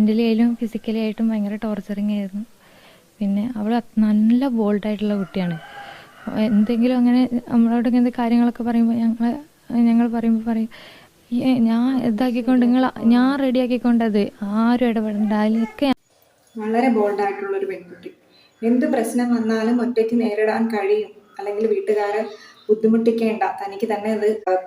Mentally ആയാലും physically ആയിട്ടും ഭയങ്കര ടോർച്ചറിങ് ആയിരുന്നു. പിന്നെ അവൾ നല്ല ബോൾഡായിട്ടുള്ള കുട്ടിയാണ്. എന്തെങ്കിലും അങ്ങനെ നമ്മളോട് ഇങ്ങനത്തെ കാര്യങ്ങളൊക്കെ പറയുമ്പോൾ ഞങ്ങൾ ഞങ്ങൾ പറയുമ്പോൾ പറയും ഞാൻ ഇതാക്കിക്കൊണ്ട് നിങ്ങൾ ഞാൻ റെഡിയാക്കിക്കൊണ്ട് അത് ആരും ഇടപെടണ്ട. അതിലൊക്കെ വളരെ ബോൾഡായിട്ടുള്ള ഒരു പെൺകുട്ടി. എന്ത് പ്രശ്നം വന്നാലും ഒറ്റയ്ക്ക് നേരിടാൻ കഴിയും. അല്ലെങ്കിൽ വീട്ടുകാരെ ബുദ്ധിമുട്ടിക്കേണ്ട തനിക്ക് തന്നെ അത്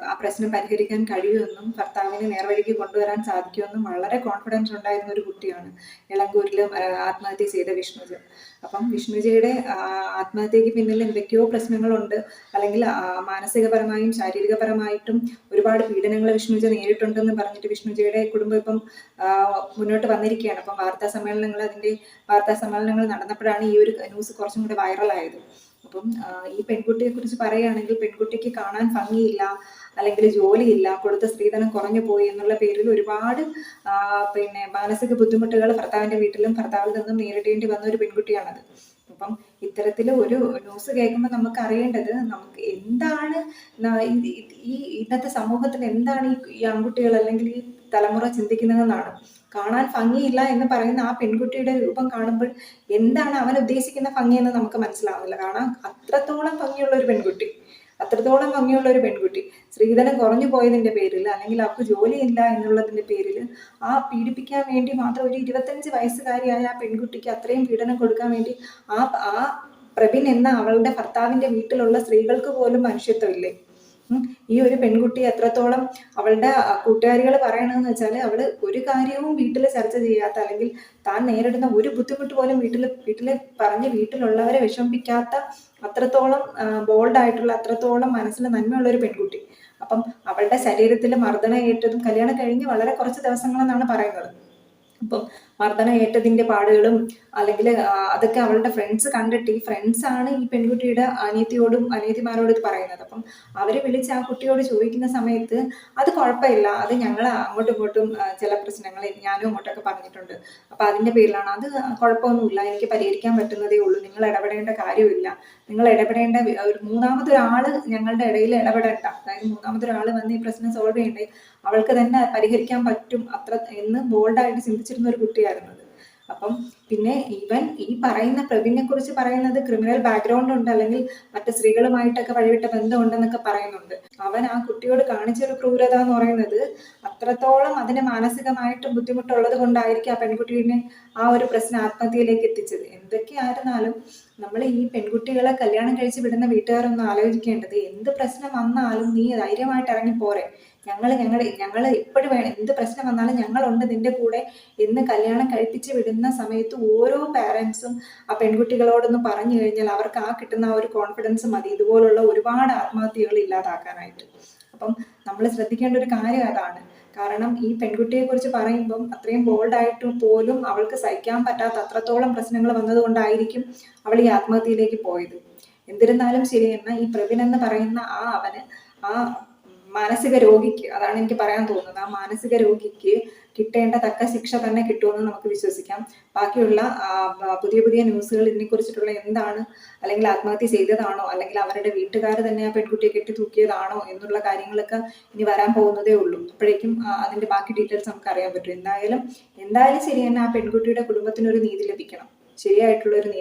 ആ പ്രശ്നം പരിഹരിക്കാൻ കഴിയുമെന്നും ഭർത്താവിനെ നേർവഴിക്ക് കൊണ്ടുവരാൻ സാധിക്കുമെന്നും വളരെ കോൺഫിഡൻസ് ഉണ്ടായിരുന്ന ഒരു കുട്ടിയാണ് ഇളങ്കൂരിലും ആത്മഹത്യ ചെയ്ത വിഷ്ണുജ. അപ്പം വിഷ്ണുജയുടെ ആത്മഹത്യക്ക് പിന്നിൽ എന്തൊക്കെയോ പ്രശ്നങ്ങളുണ്ട്. അല്ലെങ്കിൽ മാനസികപരമായും ശാരീരികപരമായിട്ടും ഒരുപാട് പീഡനങ്ങൾ വിഷ്ണുജ നേരിട്ടുണ്ടെന്ന് പറഞ്ഞിട്ട് വിഷ്ണുജയുടെ കുടുംബം ഇപ്പം മുന്നോട്ട് വന്നിരിക്കുകയാണ്. അപ്പം വാർത്താ സമ്മേളനങ്ങൾ അതിന്റെ വാർത്താ സമ്മേളനങ്ങൾ നടന്നപ്പോഴാണ് ഈ ഒരു ന്യൂസ് കുറച്ചും കൂടെ വൈറലായത് അപ്പം ഈ പെൺകുട്ടിയെ കുറിച്ച് പറയുകയാണെങ്കിൽ പെൺകുട്ടിക്ക് കാണാൻ ഭംഗിയില്ല അല്ലെങ്കിൽ ജോലിയില്ല കൊടുത്ത സ്ത്രീധനം കുറഞ്ഞു പോയി എന്നുള്ള പേരിൽ ഒരുപാട് പിന്നെ മാനസിക ബുദ്ധിമുട്ടുകൾ ഭർത്താവിന്റെ വീട്ടിലും ഭർത്താവിൽ നിന്നും നേരിടേണ്ടി വന്ന ഒരു പെൺകുട്ടിയാണത്. അപ്പം ഇത്തരത്തിൽ ഒരു ന്യൂസ് കേൾക്കുമ്പോൾ നമുക്ക് അറിയേണ്ടത് നമുക്ക് എന്താണ് ഈ- ഇന്നത്തെ സമൂഹത്തിൽ എന്താണ് ഈ ആൺകുട്ടികൾ അല്ലെങ്കിൽ ഈ തലമുറ ചിന്തിക്കുന്നതെന്നാണ് കാണാൻ ഭംഗിയില്ല എന്ന് പറയുന്ന ആ പെൺകുട്ടിയുടെ രൂപം കാണുമ്പോൾ എന്താണ് അവൻ ഉദ്ദേശിക്കുന്ന ഭംഗി എന്ന് നമുക്ക് മനസ്സിലാവുന്നില്ല. കാരണം അത്രത്തോളം ഭംഗിയുള്ള ഒരു പെൺകുട്ടി. അത്രത്തോളം ഭംഗിയുള്ള ഒരു പെൺകുട്ടി സ്ത്രീധനം കുറഞ്ഞു പോയതിന്റെ പേരിൽ അല്ലെങ്കിൽ അവർക്ക് ജോലിയില്ല എന്നുള്ളതിന്റെ പേരിൽ ആ പീഡിപ്പിക്കാൻ വേണ്ടി മാത്രം ഒരു ഇരുപത്തഞ്ച് വയസ്സുകാരിയായ ആ പെൺകുട്ടിക്ക് അത്രയും പീഡനം കൊടുക്കാൻ വേണ്ടി ആ ആ പ്രബിൻ എന്ന അവളുടെ ഭർത്താവിന്റെ വീട്ടിലുള്ള സ്ത്രീകൾക്ക് പോലും മനുഷ്യത്വമില്ലേ. ഈ ഒരു പെൺകുട്ടി എത്രത്തോളം അവളുടെ കൂട്ടുകാരികൾ പറയണമെന്ന് വെച്ചാൽ അവൾ ഒരു കാര്യവും വീട്ടിൽ ചർച്ച ചെയ്യാത്ത അല്ലെങ്കിൽ താൻ നേരിടുന്ന ഒരു ബുദ്ധിമുട്ട് പോലും വീട്ടിൽ വീട്ടിൽ പറഞ്ഞ് വീട്ടിലുള്ളവരെ വിഷമിപ്പിക്കാത്ത അത്രത്തോളം ബോൾഡ് ആയിട്ടുള്ള അത്രത്തോളം മനസ്സിൽ നന്മയുള്ള ഒരു പെൺകുട്ടി. അപ്പം അവളുടെ ശരീരത്തിൽ മർദ്ദനം ഏറ്റതും കല്യാണം കഴിഞ്ഞ് വളരെ കുറച്ച് ദിവസങ്ങളെന്നാണ് പറയുന്നത്. അപ്പം മർദ്ദനം ഏറ്റതിന്റെ പാടുകളും അല്ലെങ്കിൽ അതൊക്കെ അവളുടെ ഫ്രണ്ട്സ് കണ്ടിട്ട് ഈ ഫ്രണ്ട്സ് ആണ് ഈ പെൺകുട്ടിയുടെ അനിയത്തിയോടും അനിയത്തിമാരോടും ഇത് പറയുന്നത്. അപ്പം അവരെ വിളിച്ച് ആ കുട്ടിയോട് ചോദിക്കുന്ന സമയത്ത് അത് കുഴപ്പമില്ല അത് ഞങ്ങൾ അങ്ങോട്ടും ഇങ്ങോട്ടും ചില പ്രശ്നങ്ങൾ ഞാനും അങ്ങോട്ടൊക്കെ പറഞ്ഞിട്ടുണ്ട്. അപ്പൊ അതിന്റെ പേരിലാണ്. അത് കുഴപ്പമൊന്നുമില്ല എനിക്ക് പരിഹരിക്കാൻ പറ്റുന്നതേ ഉള്ളൂ നിങ്ങൾ ഇടപെടേണ്ട കാര്യമില്ല നിങ്ങൾ ഇടപെടേണ്ട ഒരു മൂന്നാമതൊരാൾ ഞങ്ങളുടെ ഇടയിൽ ഇടപെടേണ്ട. അതായത് മൂന്നാമതൊരാൾ വന്ന് ഈ പ്രശ്നം സോൾവ് ചെയ്യണ്ടേ അവൾക്ക് തന്നെ പരിഹരിക്കാൻ പറ്റും അത്ര എന്ന് ബോൾഡായിട്ട് ചിന്തിച്ചിരുന്ന ഒരു കുട്ടിയായിരുന്നത് അപ്പം പിന്നെ ഈവൻ ഈ പറയുന്ന പ്രവീണിനെ കുറിച്ച് പറയുന്നത് ക്രിമിനൽ ബാക്ക്ഗ്രൗണ്ട് ഉണ്ട് അല്ലെങ്കിൽ മറ്റ് സ്ത്രീകളുമായിട്ടൊക്കെ വഴിവിട്ട ബന്ധമുണ്ടെന്നൊക്കെ പറയുന്നുണ്ട്. അവൻ ആ കുട്ടിയോട് കാണിച്ചൊരു ക്രൂരത എന്ന് പറയുന്നത് അത്രത്തോളം അതിന് മാനസികമായിട്ട് ബുദ്ധിമുട്ടുള്ളത് കൊണ്ടായിരിക്കും ആ പെൺകുട്ടീനെ ആ ഒരു പ്രശ്നം ആത്മഹത്യയിലേക്ക് എത്തിച്ചത്. എന്തൊക്കെയായിരുന്നാലും നമ്മൾ ഈ പെൺകുട്ടികളെ കല്യാണം കഴിച്ച് വിടുന്ന വീട്ടുകാരൊന്നും ആലോചിക്കേണ്ടത് എന്ത് പ്രശ്നം വന്നാലും നീ ധൈര്യമായിട്ട് ഇറങ്ങി പോരെ ഞങ്ങൾ ഞങ്ങൾ ഞങ്ങൾ എപ്പോഴും വേണം. എന്ത് പ്രശ്നം വന്നാലും ഞങ്ങളുണ്ട് നിന്റെ കൂടെ എന്ന് കല്യാണം കഴിപ്പിച്ച് വിടുന്ന സമയത്ത് ഓരോ പാരൻസും ആ പെൺകുട്ടികളോടൊന്ന് പറഞ്ഞു കഴിഞ്ഞാൽ അവർക്ക് ആ കിട്ടുന്ന ആ ഒരു കോൺഫിഡൻസ് മതി. ഇതുപോലുള്ള ഒരുപാട് ആത്മഹത്യകൾ ഇല്ലാതാക്കാനായിട്ട്. അപ്പം നമ്മൾ ശ്രദ്ധിക്കേണ്ട ഒരു കാര്യം അതാണ്. കാരണം ഈ പെൺകുട്ടിയെ കുറിച്ച് പറയുമ്പം അത്രയും ബോൾഡായിട്ട് പോലും അവൾക്ക് സഹിക്കാൻ പറ്റാത്ത അത്രത്തോളം പ്രശ്നങ്ങൾ വന്നതുകൊണ്ടായിരിക്കും അവൾ ഈ ആത്മഹത്യയിലേക്ക് പോയത്. എന്നിരുന്നാലും ശരി എന്നാൽ ഈ പ്രവീൺ എന്ന് പറയുന്ന ആ അവന് ആ മാനസിക രോഗിക്ക് അതാണ് എനിക്ക് പറയാൻ തോന്നുന്നത്. ആ മാനസിക രോഗിക്ക് കിട്ടേണ്ട തക്ക ശിക്ഷ തന്നെ കിട്ടുമെന്ന് നമുക്ക് വിശ്വസിക്കാം. ബാക്കിയുള്ള പുതിയ പുതിയ ന്യൂസുകൾ ഇതിനെ കുറിച്ചിട്ടുള്ള എന്താണ് അല്ലെങ്കിൽ ആത്മഹത്യ ചെയ്തതാണോ അല്ലെങ്കിൽ അവരുടെ വീട്ടുകാർ തന്നെ ആ പെൺകുട്ടിയെ കെട്ടി തൂക്കിയതാണോ എന്നുള്ള കാര്യങ്ങളൊക്കെ ഇനി വരാൻ പോകുന്നതേ ഉള്ളൂ. അപ്പോഴേക്കും അതിന്റെ ബാക്കി ഡീറ്റെയിൽസ് നമുക്ക് അറിയാൻ പറ്റും. എന്തായാലും എന്തായാലും ശരി തന്നെ ആ പെൺകുട്ടിയുടെ കുടുംബത്തിന് ഒരു നീതി ലഭിക്കണം. ശരിയായിട്ടുള്ള ഒരു